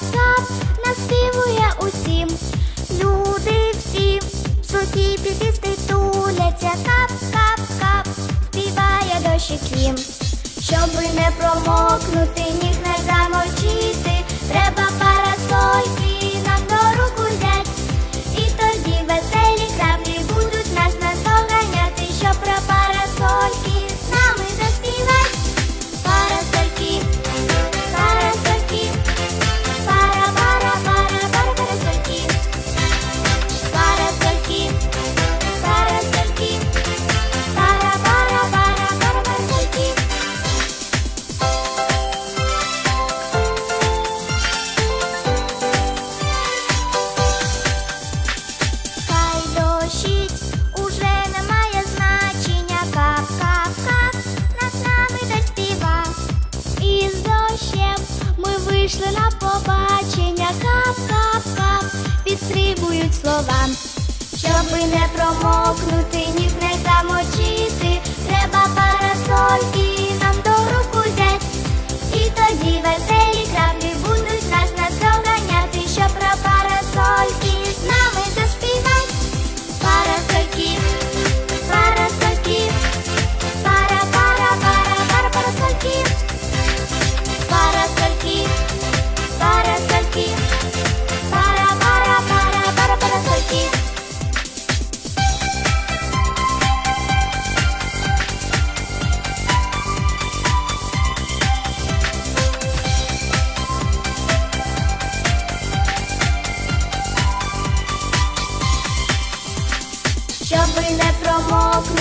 Кацап наспівує усім. Люди всі в суті підісти туляться. Кап-кап-кап, співає дощик їм. Щоб не промокнути, ніг не замочити. пішли на побачення, кап-кап-кап, підстрибують слова, щоби не промокнути ні. щоби не промокнути.